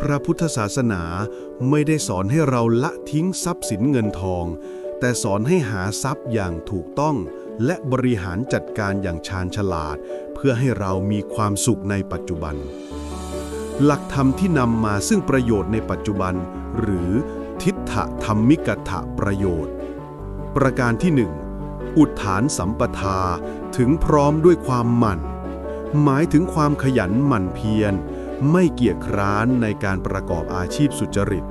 พระพุทธศาสนาไม่ได้สอนให้เราละทิ้งทรัพย์สินเงินทอง แต่สอนให้หาทรัพย์อย่างถูกต้อง และบริหารจัดการอย่างชาญฉลาด เพื่อให้เรามีความสุขในปัจจุบัน หลักธรรมที่นำมาซึ่งประโยชน์ในปัจจุบัน หรือทิฏฐธรรมิกถะประโยชน์ ประการที่หนึ่งอุทธานสัมปทาถึงพร้อมด้วยความหมั่น หมายถึงความขยันหมั่นเพียร ไม่เกียจคร้านในการประกอบอาชีพสุจริต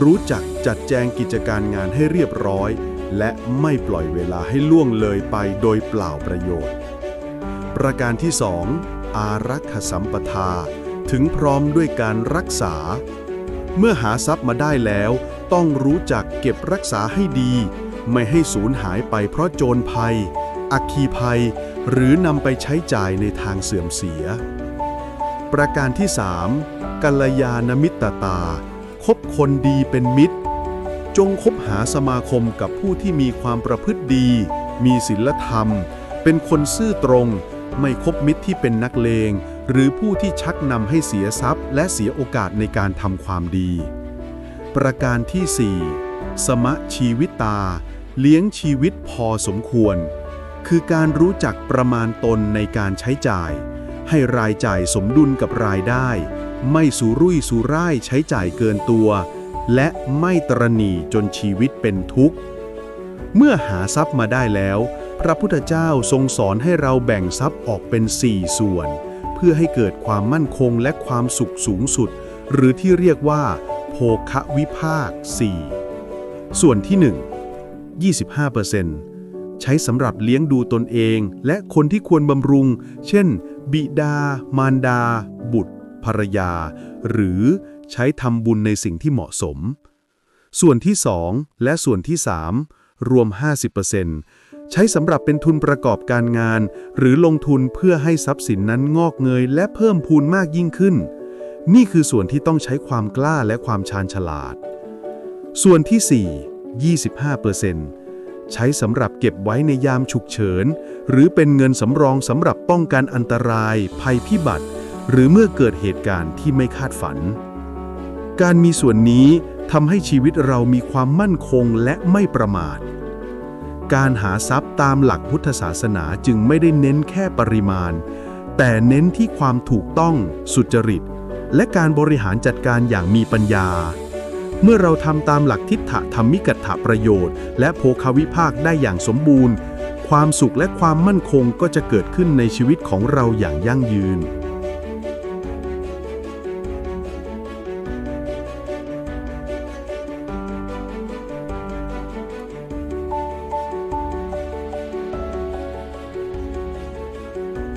รู้จักจัดแจงกิจการงานให้เรียบร้อย และไม่ปล่อยเวลาให้ล่วงเลยไปโดยเปล่าประโยชน์ ประการที่สองอารักขสัมปทา ถึงพร้อมด้วยการรักษา เมื่อหาทรัพย์มาได้แล้ว ต้องรู้จักเก็บรักษาให้ดี ไม่ให้สูญหายไปเพราะโจรภัย อัคคีภัย หรือนำไปใช้จ่ายในทางเสื่อมเสีย ประการที่ 3. กัลยาณมิตรตา คบคนดีเป็นมิตร จงคบหาสมาคมกับผู้ที่มีความประพฤติดี มีศีลธรรม เป็นคนซื่อตรง ไม่คบมิตรที่เป็นนักเลง หรือผู้ที่ชักนำให้เสียทรัพย์ และเสียโอกาสในการทำความดี ประการที่ 4. สมะชีวิตตาเลี้ยงชีวิตพอสมควร คือการรู้จักประมาณตนในการใช้จ่าย ให้รายจ่ายสมดุลกับรายได้ ไม่สูรุ่ยสูร่ายใช้จ่ายเกินตัว และไม่ตรณีจนชีวิตเป็นทุกข์ เมื่อหาทรัพย์มาได้แล้ว พระพุทธเจ้าทรงสอนให้เราแบ่งทรัพย์ออกเป็นสี่ส่วน เพื่อให้เกิดความมั่นคงและความสุขสูงสุด หรือที่เรียกว่า โภคะวิภาค 4 ส่วนที่ 1 25%ใช้สำหรับเลี้ยงดูตนเองและคนที่ควรบำรุง เช่น บิดา มารดา บุตร ภรรยา หรือใช้ทำบุญในสิ่งที่เหมาะสม ส่วนที่ 2 และส่วนที่ 3 รวม 50%ใช้สำหรับเป็นทุนประกอบการงาน หรือลงทุนเพื่อให้ทรัพย์สินนั้นงอกเงย และเพิ่มพูนมากยิ่งขึ้น นี่คือส่วนที่ต้องใช้ความกล้าและความชาญฉลาด ส่วนที่ 4 25% ใช้สำหรับเก็บไว้ในยามฉุกเฉิน หรือเป็นเงินสำรองสำหรับป้องกันอันตราย ภัยพิบัติ หรือเมื่อเกิดเหตุการณ์ที่ไม่คาดฝัน การมีส่วนนี้ทำให้ชีวิตเรามีความมั่นคงและไม่ประมาท การหาทรัพย์ตามหลักพุทธศาสนาจึงไม่ได้เน้นแค่ปริมาณ แต่เน้นที่ความถูกต้อง สุจริต และการบริหารจัดการอย่างมีปัญญา เมื่อเราทำตามหลักทิฏฐธรรมิกถประโยชน์ และโภคาวิภาคได้อย่างสมบูรณ์ ความสุขและความมั่นคงก็จะเกิดขึ้นในชีวิตของเราอย่างยั่งยืน